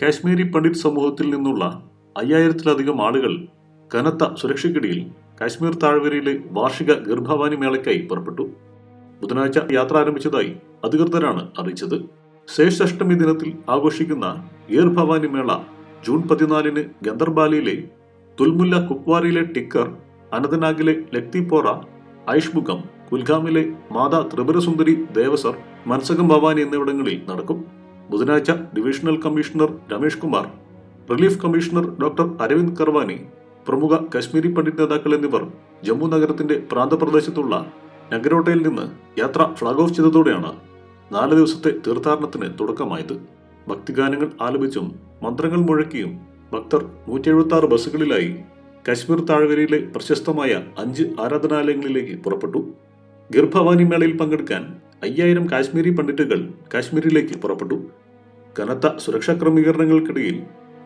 കാശ്മീരി പണ്ഡിറ്റ് സമൂഹത്തിൽ നിന്നുള്ള അയ്യായിരത്തിലധികം ആളുകൾ കനത്ത സുരക്ഷയ്ക്കിടയിൽ കാശ്മീർ താഴ്വരയിലെ വാർഷിക ഗർഭവാനി മേളയ്ക്കായി പുറപ്പെട്ടു. ബുധനാഴ്ച യാത്ര ആരംഭിച്ചതായി അധികൃതരാണ് അറിയിച്ചത്. ശേഷഷ്ടമി ദിനത്തിൽ ആഘോഷിക്കുന്ന ഗീർ ഭവാനി മേള ജൂൺ പതിനാലിന് ഗന്ദർബാലിയിലെ തുൽമുല്ല കുപ്വാരിയിലെ ടിക്കർ അനന്തനാഗിലെ ലക്തിപോറ ഐഷ്മുഖം കുൽഗാമിലെ മാതാ ത്രിപുരസുന്ദരി ദേവസർ മൻസകം ഭവാനി എന്നിവിടങ്ങളിൽ നടക്കും. ബുധനാഴ്ച divisional commissioner Ramesh Kumar relief commissioner doctor Aravind Karwani പ്രമുഖ കശ്മീരി പണ്ഡിറ്റ് നേതാക്കൾ എന്നിവർ ജമ്മു നഗരത്തിന്റെ പ്രാന്തപ്രദേശത്തുള്ള നഗരോട്ടയിൽ നിന്ന് യാത്ര ഫ്ളാഗ് ഓഫ് ചെയ്തതോടെയാണ് നാല് ദിവസത്തെ തീർത്ഥാടനത്തിന് തുടക്കമായത്. ഭക്തിഗാനങ്ങൾ ആലപിച്ചും മന്ത്രങ്ങൾ മുഴക്കിയും ഭക്തർ നൂറ്റി എഴുപത്തി ആറ് ബസ്സുകളിലായി കശ്മീർ താഴ്വരയിലെ പ്രശസ്തമായ അഞ്ച് ആരാധനാലയങ്ങളിലേക്ക് പുറപ്പെട്ടു. ഗർഭവാനി മേളയിൽ പങ്കെടുക്കാൻ അയ്യായിരം കാശ്മീരി പണ്ഡിറ്റുകൾ കാശ്മീരിലേക്ക് പുറപ്പെട്ടു. കനത്ത സുരക്ഷാ ക്രമീകരണങ്ങൾക്കിടയിൽ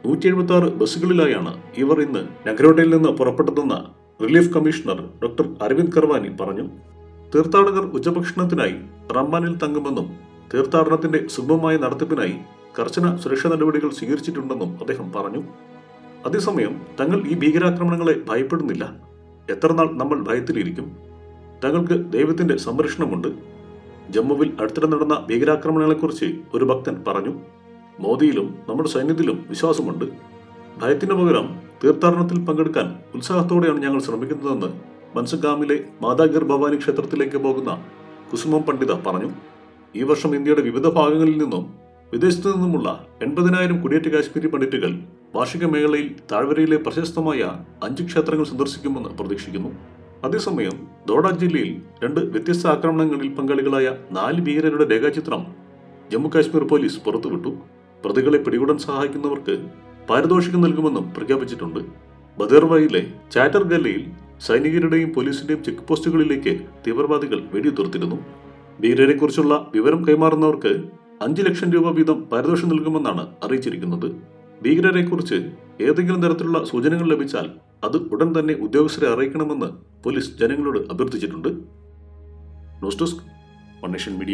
നൂറ്റി എഴുപത്തി ആറ് ബസ്സുകളിലായാണ് ഇവർ ഇന്ന് നഗരോട്ടയിൽ നിന്ന് പുറപ്പെട്ടതെന്ന് relief commissioner doctor Aravind Karwani പറഞ്ഞു. തീർത്ഥാടകർ ഉച്ചഭക്ഷണത്തിനായി റമ്മാനിൽ തങ്ങുമെന്നും തീർത്ഥാടനത്തിന്റെ സുഗമമായ നടത്തിപ്പിനായി കർശന സുരക്ഷാ നടപടികൾ സ്വീകരിച്ചിട്ടുണ്ടെന്നും അദ്ദേഹം പറഞ്ഞു. അതേസമയം തങ്ങൾ ഈ ഭീകരാക്രമണങ്ങളെ ഭയപ്പെടുന്നില്ല. എത്രനാൾ നമ്മൾ ഭയത്തിലിരിക്കും? തങ്ങൾക്ക് ദൈവത്തിന്റെ സംരക്ഷണമുണ്ട്. ജമ്മുവിൽ അടുത്തിടെ നടന്ന ഭീകരാക്രമണങ്ങളെക്കുറിച്ച് ഒരു ഭക്തൻ പറഞ്ഞു മോദിയിലും നമ്മുടെ സൈന്യത്തിലും വിശ്വാസമുണ്ട്. ഭയത്തിനു പകരം തീർത്ഥാടനത്തിൽ പങ്കെടുക്കാൻ ഉത്സാഹത്തോടെയാണ് ഞങ്ങൾ ശ്രമിക്കുന്നതെന്ന് മൻസഗാമിലെ മാതാഗിർ ഭവാനി ക്ഷേത്രത്തിലേക്ക് പോകുന്ന കുസുമം പണ്ഡിത പറഞ്ഞു. ഈ വർഷം ഇന്ത്യയുടെ വിവിധ ഭാഗങ്ങളിൽ നിന്നും വിദേശത്തു നിന്നുമുള്ള എൺപതിനായിരം കുടിയേറ്റ കാശ്മീരി പണ്ഡിറ്റുകൾ വാർഷിക മേളയിൽ താഴ്വരയിലെ പ്രശസ്തമായ അഞ്ച് ക്ഷേത്രങ്ങൾ സന്ദർശിക്കുമെന്ന് പ്രതീക്ഷിക്കുന്നു. അതേസമയം ദോഡ ജില്ലയിൽ രണ്ട് വ്യത്യസ്ത ആക്രമണങ്ങളിൽ പങ്കാളികളായ നാല് ഭീകരരുടെ രേഖാചിത്രം ജമ്മു കാശ്മീർ പോലീസ് പുറത്തുവിട്ടു. പ്രതികളെ പിടികൂടാൻ സഹായിക്കുന്നവർക്ക് പാരിതോഷികം നൽകുമെന്നും പ്രഖ്യാപിച്ചിട്ടുണ്ട്. ബദേർവായിലെ ചാറ്റർ ഗല്ലയിൽ സൈനികരുടെയും പോലീസിന്റെയും ചെക്ക് പോസ്റ്റുകളിലേക്ക് തീവ്രവാദികൾ വെടിയുതിർത്തിരുന്നു. ഭീകരരെക്കുറിച്ചുള്ള വിവരം കൈമാറുന്നവർക്ക് അഞ്ച് ലക്ഷം രൂപ വീതം പാരിതോഷം നൽകുമെന്നാണ് അറിയിച്ചിരിക്കുന്നത്. ഭീകരരെക്കുറിച്ച് ഏതെങ്കിലും തരത്തിലുള്ള സൂചനകൾ ലഭിച്ചാൽ അത് ഉടൻ തന്നെ ഉദ്യോഗസ്ഥരെ അറിയിക്കണമെന്ന് പോലീസ് ജനങ്ങളോട് അഭ്യർത്ഥിച്ചിട്ടുണ്ട്. News desk media.